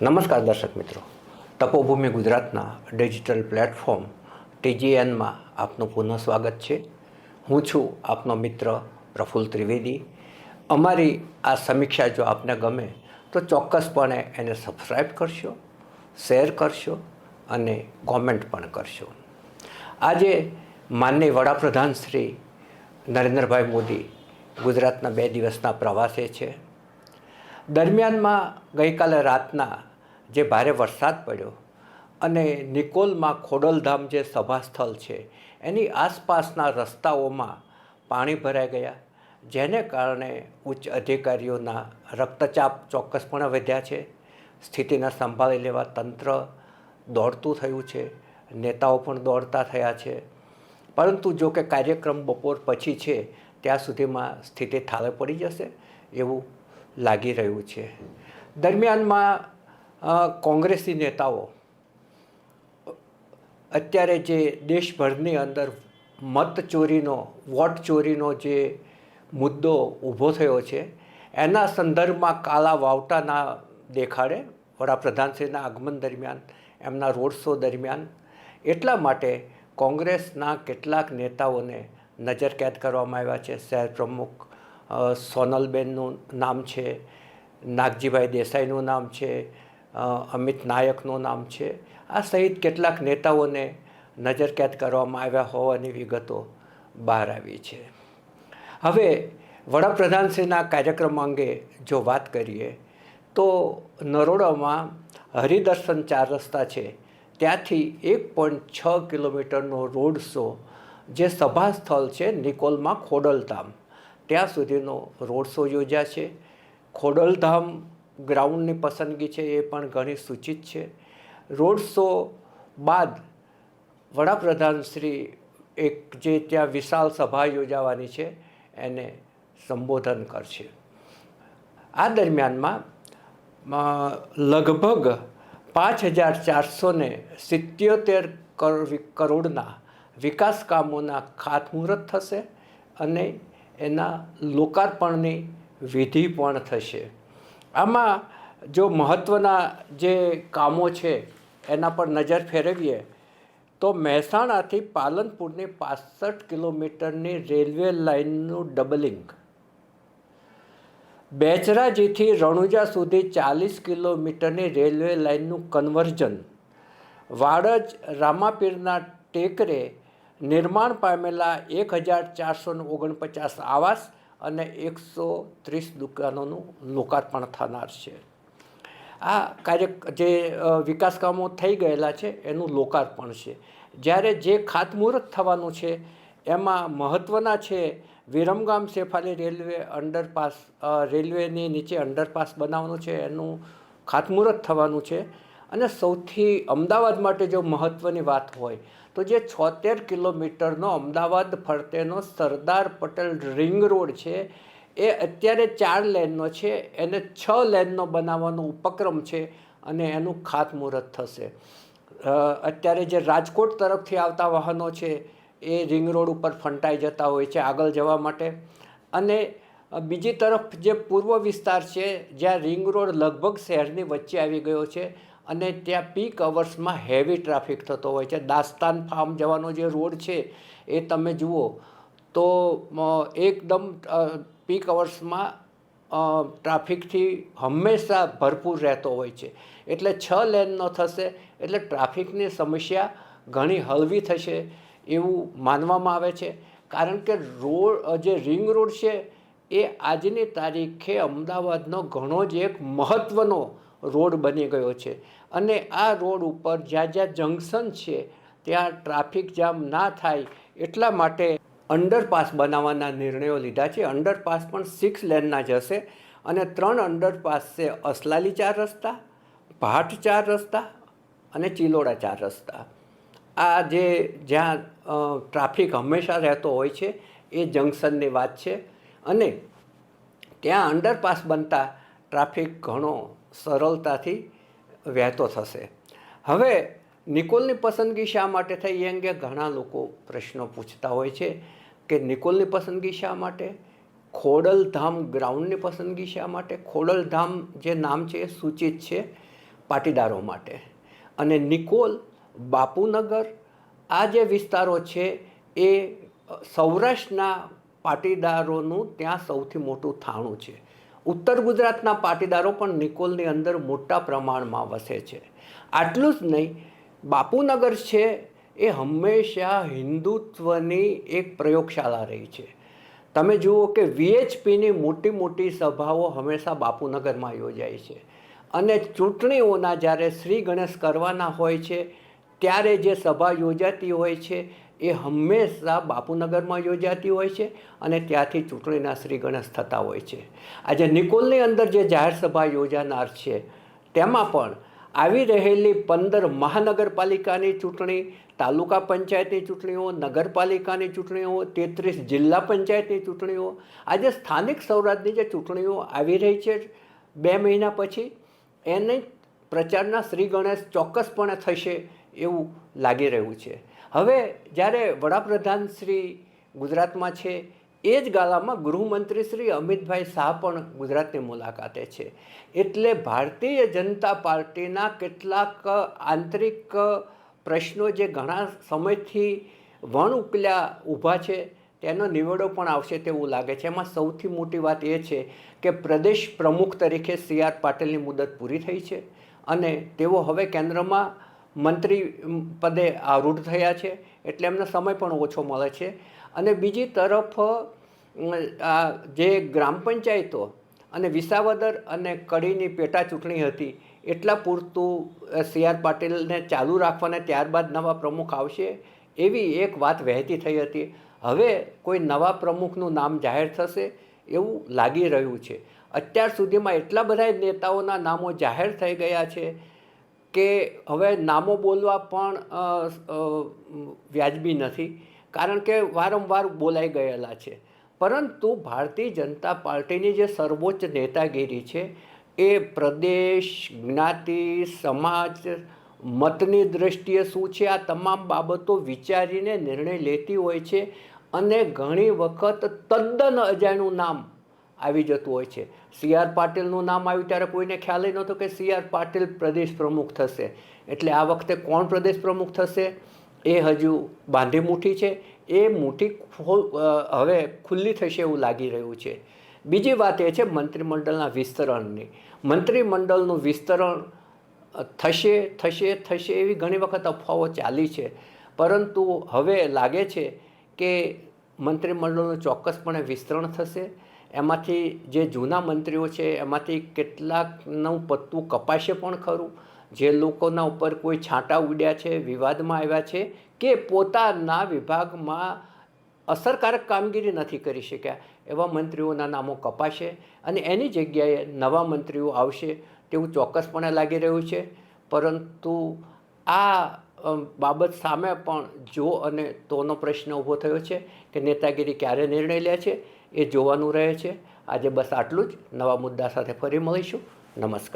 નમસ્કાર દર્શક મિત્રો. તપોભૂમિ ગુજરાતના ડિજિટલ પ્લેટફોર્મ ટીજીએનમાં આપનું પુનઃ સ્વાગત છે. હું છું આપનો મિત્ર પ્રફુલ્લ ત્રિવેદી. અમારી આ સમીક્ષા જો આપને ગમે તો ચોક્કસપણે એને સબસ્ક્રાઈબ કરશો શેર કરશો અને કોમેન્ટ પણ કરશો. આજે માનનીય વડાપ્રધાન શ્રી નરેન્દ્રભાઈ મોદી ગુજરાતના બે દિવસના પ્રવાસે છે. દરમિયાનમાં ગઈકાલે રાતના જે ભારે વરસાદ પડ્યો અને નિકોલમાં ખોડલધામ જે સભાસ્થળ છે, એની આસપાસના રસ્તાઓમાં પાણી ભરાઈ ગયા, જેને કારણે ઉચ્ચ અધિકારીઓના રક્તચાપ ચોક્કસપણે વધ્યા છે. સ્થિતિને સંભાળી લેવા તંત્ર દોડતું થયું છે, નેતાઓ પણ દોડતા થયા છે. પરંતુ જો કે કાર્યક્રમ બપોર પછી છે, ત્યાં સુધીમાં સ્થિતિ થાળે પડી જશે એવું લાગી રહ્યું છે. દરમિયાનમાં કોંગ્રેસી નેતાઓ, અત્યારે જે દેશભરની અંદર મત ચોરીનો, વોટ ચોરીનો જે મુદ્દો ઊભો થયો છે, એના સંદર્ભમાં કાલા વાવટાના દેખાડે વડાપ્રધાનશ્રીના આગમન દરમિયાન, એમના રોડ શો દરમિયાન. એટલા માટે કોંગ્રેસના કેટલાક નેતાઓને નજરકેદ કરવામાં આવ્યા છે. શહેર પ્રમુખ સોનલબેનનું નામ છે, નાગજીભાઈ દેસાઈનું નામ છે અમિત નાયકનું નામ છે. આ સહિત કેટલાક નેતાઓને નજરકેદ કરવામાં આવ્યા હોવાની વિગતો બહાર આવી છે. હવે વડાપ્રધાનશ્રીના કાર્યક્રમ અંગે જો વાત કરીએ, તો નરોડામાં હરિદર્શન ચાર રસ્તા છે. ત્યાંથી એક પોઈન્ટ છ કિલોમીટરનો રોડ શો, જે સભા સ્થળ છે નિકોલમાં ખોડલધામ. ત્યાં સુધીનો રોડ શો યોજ્યા છે. ખોડલધામ ગ્રાઉન્ડની પસંદગી છે એ પણ ઘણી સૂચિત છે. રોડ શો બાદ વડાપ્રધાન શ્રી એક જે ત્યાં વિશાળ સભા યોજાવાની છે એને સંબોધન કરશે. આ દરમિયાનમાં લગભગ પાંચ હજાર ચારસો ને સિત્યોતેર કરોડના વિકાસ કામોના ખાતમુહૂર્ત થશે અને એના લોકાર્પણની વિધિ પણ થશે. આમાં જો મહત્ત્વના જે કામો છે, એના પર નજર ફેરવીએ, તો મહેસાણાથી પાલનપુરની પાસઠ કિલોમીટરની રેલવે લાઇનનું ડબલિંગ. બેચરાજીથી રણુજા સુધી ચાલીસ કિલોમીટરની રેલવે લાઇનનું કન્વર્ઝન. વાડજ રામાપીરના ટેકરે નિર્માણ પામેલા એક હજાર ચારસો ઓગણપચાસ આવાસ અને એકસો ત્રીસ દુકાનોનું લોકાર્પણ થનાર છે. આ કાર્ય જે વિકાસ કામો થઈ ગયેલા છે, એનું લોકાર્પણ છે. જ્યારે જે ખાતમુહૂર્ત થવાનું છે, એમાં મહત્ત્વના છે, વિરમગામ સેફાલી રેલવે અંડરપાસ રેલવેની નીચે અંડરપાસ બનાવવાનું છે, એનું ખાતમુહૂર્ત થવાનું છે. અને સૌથી અમદાવાદ માટે જો મહત્ત્વની વાત હોય તો જે છોતેર કિલોમીટરનો અમદાવાદ ફરતેનો સરદાર પટેલ રિંગ રોડ છે, એ અત્યારે ચાર લેનનો છે, એને છ લેનનો બનાવવાનો ઉપક્રમ છે અને એનું ખાતમુહૂર્ત થશે. અત્યારે જે રાજકોટ તરફથી આવતા વાહનો છે, એ રિંગ રોડ ઉપર ફંટાઈ જતા હોય છે આગળ જવા માટે. અને બીજી તરફ જે પૂર્વ વિસ્તાર છે, જ્યાં રિંગ રોડ લગભગ શહેરની વચ્ચે આવી ગયો છે અને ત્યાં પીક અવર્સમાં હેવી ટ્રાફિક થતો હોય છે. દાસ્તાન ફાર્મ જવાનો જે રોડ છે, એ તમે જુઓ તો એકદમ પીક અવર્સમાં ટ્રાફિકથી હંમેશા ભરપૂર રહેતો હોય છે. એટલે છ લેનનો થશે, એટલે ટ્રાફિકની સમસ્યા ઘણી હળવી થશે એવું માનવામાં આવે છે. કારણ કે રોડ જે રિંગ રોડ છે, એ આજની તારીખે અમદાવાદનો ઘણો જ એક મહત્ત્વનો રોડ બની ગયો છે. અને આ રોડ ઉપર જ્યાં જ્યાં જંકશન છે, ત્યાં ટ્રાફિક જામ ના થાય એટલા માટે અંડરપાસ બનાવવાના નિર્ણયો લીધા છે. અંડરપાસ પણ સિક્સ લેનના જશે અને ત્રણ અંડરપાસ છે અસલાલી ચાર રસ્તા, ભાટ ચાર રસ્તા અને ચિલોડા ચાર રસ્તા. આ જે જ્યાં ટ્રાફિક હંમેશા રહેતો હોય છે, એ જંકશનની વાત છે. અને ત્યાં અંડરપાસ બનતા ટ્રાફિક ઘણો સરળતાથી વહેતો થશે. હવે, નિકોલની પસંદગી શા માટે થઈ એ અંગે ઘણા લોકો પ્રશ્નો પૂછતા હોય છે કે નિકોલની પસંદગી શા માટે? ખોડલધામ ગ્રાઉન્ડની પસંદગી શા માટે? ખોડલધામ જે નામ છે એ સૂચિત છે પાટીદારો માટે. અને નિકોલ, બાપુનગર, આ જે વિસ્તારો છે એ સૌરાષ્ટ્રના પાટીદારોનું ત્યાં સૌથી મોટું થાણું છે. ઉત્તર ગુજરાતના પાટીદારો પણ નિકોલની અંદર મોટા પ્રમાણમાં વસે છે. આટલું જ નહીં, બાપુનગર છે એ હંમેશા હિન્દુત્વની એક પ્રયોગશાળા રહી છે. તમે જુઓ કે વીએચપીની મોટી મોટી સભાઓ હંમેશા બાપુનગરમાં યોજાય છે. અને ચૂંટણીઓના જ્યારે શ્રી ગણેશ કરવાના હોય છે, ત્યારે જે સભા યોજાતી હોય છે એ હંમેશા બાપુનગરમાં યોજાતી હોય છે અને ત્યાંથી ચૂંટણીના શ્રી ગણેશ થતા હોય છે. આજે નિકોલની અંદર જે જાહેર સભા યોજાનાર છે, તેમાં પણ આવી રહેલી પંદર મહાનગરપાલિકાની ચૂંટણી, તાલુકા પંચાયતની ચૂંટણીઓ, નગરપાલિકાની ચૂંટણીઓ, તેત્રીસ જિલ્લા પંચાયતની ચૂંટણીઓ, આજે સ્થાનિક સ્વરાજની જે ચૂંટણીઓ આવી રહી છે બે મહિના પછી, એને પ્રચારના શ્રી ગણેશ ચોક્કસપણે થશે એવું લાગી રહ્યું છે. હવે જ્યારે વડાપ્રધાન શ્રી ગુજરાતમાં છે, એ જ ગાલામાં ગૃહમંત્રી શ્રી અમિતભાઈ શાહ પણ ગુજરાતની મુલાકાતે છે. એટલે ભારતીય જનતા પાર્ટીના કેટલાક આંતરિક પ્રશ્નો જે ઘણા સમયથી વણ ઉકલ્યા ઊભા છે, તેનો નિવેડો પણ આવશે તેવું લાગે છે. એમાં સૌથી મોટી વાત એ છે કે પ્રદેશ પ્રમુખ તરીકે સી આર પાટીલની મુદત પૂરી થઈ છે અને તેઓ હવે કેન્દ્રમાં મંત્રી પદે આરૂઢ થયા છે, એટલે એમને સમય પણ ઓછો મળે છે. અને બીજી તરફ આ જે ગ્રામ પંચાયતો અને વિસાવદર અને કડીની પેટા ચૂંટણી હતી, એટલા પૂરતું સી. આર. પાટીલને ચાલુ રાખવાને ત્યારબાદ નવા પ્રમુખ આવશે, એવી એક વાત વહેતી થઈ હતી. હવે કોઈ નવા પ્રમુખનું નામ જાહેર થશે એવું લાગી રહ્યું છે. અત્યાર સુધીમાં એટલા બધા નેતાઓના નામો જાહેર થઈ ગયા છે કે હવે નામો બોલવા પણ વ્યાજબી નથી. કારણ કે વારંવાર બોલાઈ ગયેલા છે. પરંતુ ભારતીય જનતા પાર્ટીની જે સર્વોચ્ચ નેતાગીરી છે, એ પ્રદેશ, જ્ઞાતિ, સમાજ, મતની દૃષ્ટિએ શું છે, આ તમામ બાબતો વિચારીને નિર્ણય લેતી હોય છે અને ઘણી વખત તદ્દન અજાણ્યું નામ આવી જતું હોય છે. સી આર પાટીલનું નામ આવ્યું ત્યારે કોઈને ખ્યાલ નહોતો કે સી આર પાટીલ પ્રદેશ પ્રમુખ થશે. એટલે આ વખતે કોણ પ્રદેશ પ્રમુખ થશે? એ હજુ બાંધી મુઠ્ઠી છે. એ મુઠ્ઠી હવે ખુલ્લી થશે એવું લાગી રહ્યું છે. બીજી વાત એ છે મંત્રીમંડળના વિસ્તરણની. મંત્રીમંડળનું વિસ્તરણ થશે થશે થશે એવી ઘણી વખત અફવાઓ ચાલી છે. પરંતુ હવે લાગે છે કે મંત્રીમંડળનું ચોક્કસપણે વિસ્તરણ થશે. એમાંથી જે જૂના મંત્રીઓ છે, એમાંથી કેટલાકનું પત્તું કપાશે પણ ખરું? જે લોકોના ઉપર કોઈ છાંટા ઉડ્યા છે, વિવાદમાં આવ્યા છે, કે પોતાના વિભાગમાં અસરકારક કામગીરી નથી કરી શક્યા? એવા મંત્રીઓના નામો કપાશે અને એની જગ્યાએ નવા મંત્રીઓ આવશે તેવું ચોક્કસપણે લાગી રહ્યું છે. પરંતુ આ બાબત સામે પણ જો અને તોનો પ્રશ્ન ઊભો થયો છે કે નેતાગીરી ક્યારે નિર્ણય લે છે? એ જોવાનું રહે છે. આજે બસ આટલું જ. નવા મુદ્દા સાથે ફરી મળીશું. નમસ્કાર.